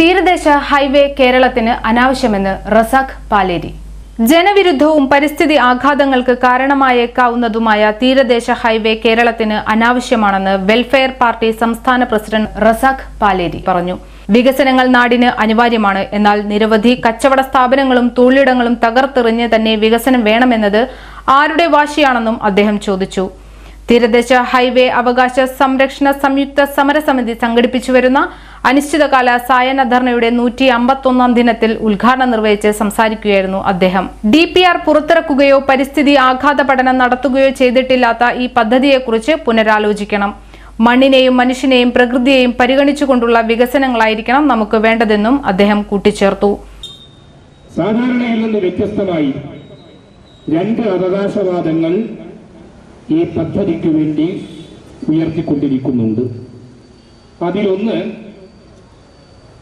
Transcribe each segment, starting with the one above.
തീരദേശ ഹൈവേ കേരളത്തിന് അനാവശ്യമെന്ന് റസാഖ് പാലേരി. ജനവിരുദ്ധവും പരിസ്ഥിതി ആഘാതങ്ങൾക്ക് കാരണമായേക്കാവുന്നതുമായ തീരദേശ ഹൈവേ കേരളത്തിന് അനാവശ്യമാണെന്ന് വെൽഫെയർ പാർട്ടി സംസ്ഥാന പ്രസിഡന്റ് റസാഖ് പാലേരി പറഞ്ഞു. വികസനങ്ങൾ നാടിന് അനിവാര്യമാണ്. എന്നാൽ നിരവധി കച്ചവട സ്ഥാപനങ്ങളും തൊഴിലിടങ്ങളും തകർത്തെറിഞ്ഞ് തന്നെ വികസനം വേണമെന്നത് ആരുടെ വാശിയാണെന്നും അദ്ദേഹം ചോദിച്ചു. തീരദേശ ഹൈവേ അവകാശ സംരക്ഷണ സംയുക്ത സമരസമിതി സംഘടിപ്പിച്ചു വരുന്ന അനിശ്ചിതകാല സായന ധർണയുടെ നൂറ്റി അമ്പത്തൊന്നാം ദിനത്തിൽ ഉദ്ഘാടനം നിർവഹിച്ച് സംസാരിക്കുകയായിരുന്നു അദ്ദേഹം. ഡി പി ആർ പുറത്തിറക്കുകയോ പരിസ്ഥിതി ആഘാത പഠനം നടത്തുകയോ ചെയ്തിട്ടില്ലാത്ത ഈ പദ്ധതിയെക്കുറിച്ച് പുനരാലോചിക്കണം. മണ്ണിനെയും മനുഷ്യനെയും പ്രകൃതിയെയും പരിഗണിച്ചുകൊണ്ടുള്ള വികസനങ്ങളായിരിക്കണം നമുക്ക് വേണ്ടതെന്നും അദ്ദേഹം കൂട്ടിച്ചേർത്തു. സാധാരണയിൽ നിന്ന് വ്യത്യസ്തമായി രണ്ട് അവകാശവാദങ്ങൾ ഈ പദ്ധതിക്ക് വേണ്ടി ഉയർത്തിക്കൊണ്ടിരിക്കുന്നുണ്ട്. അതിലൊന്ന്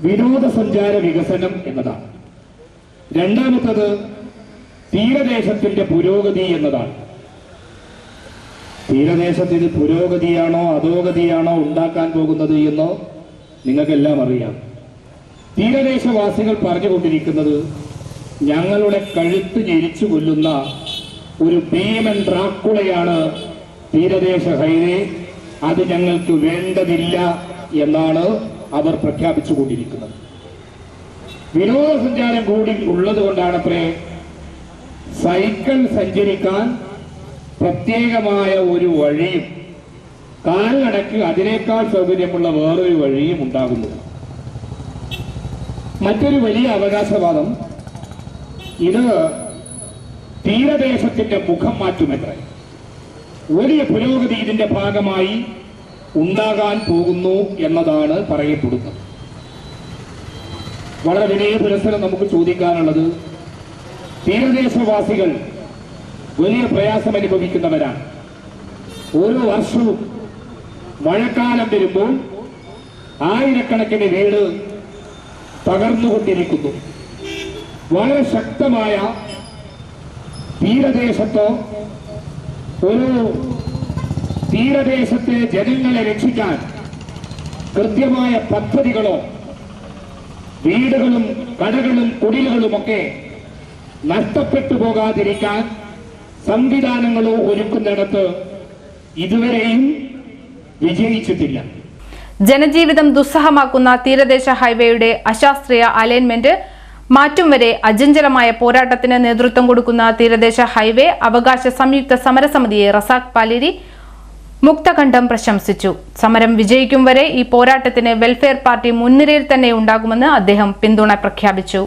വിനോദസഞ്ചാര വികസനം എന്നതാണ്. രണ്ടാമത്തത് തീരദേശത്തിന്റെ പുരോഗതി എന്നതാണ്. തീരദേശത്തിന് പുരോഗതിയാണോ അധോഗതിയാണോ ഉണ്ടാക്കാൻ പോകുന്നത് എന്നോ നിങ്ങൾക്കെല്ലാം അറിയാം. തീരദേശവാസികൾ പറഞ്ഞുകൊണ്ടിരിക്കുന്നത് ഞങ്ങളുടെ കഴുത്ത് ഞെരിച്ചു കൊല്ലുന്ന ഒരു ഭീമൻ ഡ്രാക്കുളയാണ് തീരദേശ ഹൈവേ. അത് ഞങ്ങൾക്ക് വേണ്ടതില്ല എന്നാണ് അവർ പ്രഖ്യാപിച്ചുകൊണ്ടിരിക്കുന്നത്. വിനോദസഞ്ചാരം കൂടി ഉള്ളത് കൊണ്ടാണ് അത്രേ സൈക്കിൾ സഞ്ചരിക്കാൻ പ്രത്യേകമായ ഒരു വഴിയും കാൽനടക്ക് അതിനേക്കാൾ സൗകര്യമുള്ള വേറൊരു വഴിയും ഉണ്ടാകുന്നത്. മറ്റൊരു വലിയ അവകാശവാദം ഇത് തീരദേശത്തിന്റെ മുഖം മാറ്റുമത്രേ വലിയ പുരോഗതി ഇതിന്റെ ഭാഗമായി ഉണ്ടാകാൻ പോകുന്നു എന്നതാണ് പറയപ്പെടുന്നത്. വളരെ വിനയ പുരസ്സരം നമുക്ക് ചോദിക്കാനുള്ളത് തീരദേശവാസികൾ വലിയ പ്രയാസം അനുഭവിക്കുന്നവരാണ്. ഓരോ വർഷവും മഴക്കാലം വരുമ്പോൾ ആയിരക്കണക്കിന് വീട് തകർന്നുകൊണ്ടിരിക്കുന്നു. വളരെ ശക്തമായ തീരദേശത്തോ ഒരു തീരദേശത്തെ ജനങ്ങളെ രക്ഷിക്കാൻ കൃത്യമായ പദ്ധതികളോ വീടുകളും കടകളും കുടിലുകളുമൊക്കെ നഷ്ടപ്പെട്ടു പോകാതിരിക്കാൻ സംവിധാനങ്ങളോ ഒരുക്കുന്നിടത്ത് ഇതുവരെയും വിജയിച്ചിട്ടില്ല. ജനജീവിതം ദുസ്സഹമാക്കുന്ന തീരദേശ ഹൈവേയുടെ അശാസ്ത്രീയ അലൈൻമെന്റ് മാറ്റും വരെ അജഞ്ചലമായ പോരാട്ടത്തിന് നേതൃത്വം കൊടുക്കുന്ന തീരദേശ ഹൈവേ അവകാശ സംയുക്ത സമരസമിതിയെ റസാഖ് പാലേരി മുക്തകണ്ഠം പ്രശംസിച്ചു. സമരം വിജയിക്കും വരെ ഈ പോരാട്ടത്തിന് വെൽഫെയർ പാർട്ടി മുൻനിരയിൽ തന്നെ ഉണ്ടാകുമെന്ന് അദ്ദേഹം പിന്തുണ പ്രഖ്യാപിച്ചു.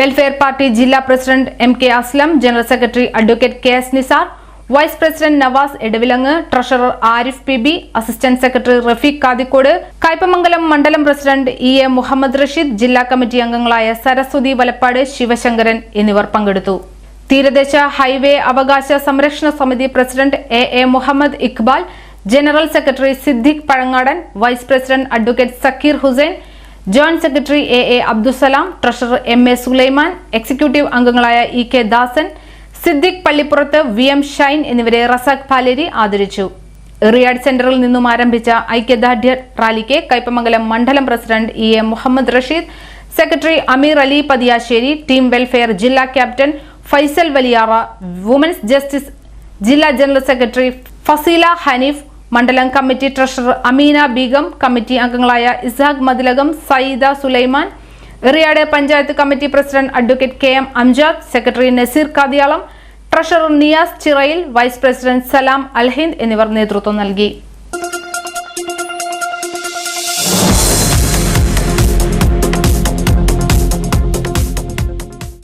വെൽഫെയർ പാർട്ടി ജില്ലാ president M K Aslam general secretary advocate K S Nisar vice president Navas Edavilangu treasurer Arif P B assistant secretary Rafeeq Kathikode Kaipamangalam മണ്ഡലം president E A Muhammad Rasheed ജില്ലാ committee അംഗങ്ങളായ സരസ്വതി വലപ്പാട് ശിവശങ്കരൻ എന്നിവർ പങ്കെടുത്തു. തീരദേശ highway അവകാശ സംരക്ഷണ സമിതി president A A Muhammed Iqbal general secretary Siddique Pazhangadan vice president advocate Zakir Hussain joint secretary A A Abdussalam treasurer M A Sulaiman executive അംഗങ്ങളായ E K Dasan Siddique Pallippurath V M Shine എന്നിവരെ റസാഖ് പാലേരി ആദരിച്ചു. റിയാഡ് സെന്ററിൽ നിന്നും ആരംഭിച്ച ഐക്യദാർഢ്യ റാലിക്ക് കയ്പമംഗലം മണ്ഡലം president E A Muhammed Rasheed secretary Ameer Ali Pathiyassery team welfare ജില്ലാ captain Faisal Valiyara women's justice ജില്ലാ ജനറൽ സെക്രട്ടറി ഫസീല ഹനീഫ് മണ്ഡലം committee treasurer Ameena Begum committee അംഗങ്ങളായ Ishaq Mathilakam Sayyida Sulaiman Eriyad panchayat committee president advocate K M Amjad secretary Naseer Kadiyalam treasurer Niyas Chirayil vice president Salam Alhind എന്നിവർ നേതൃത്വം നൽകി.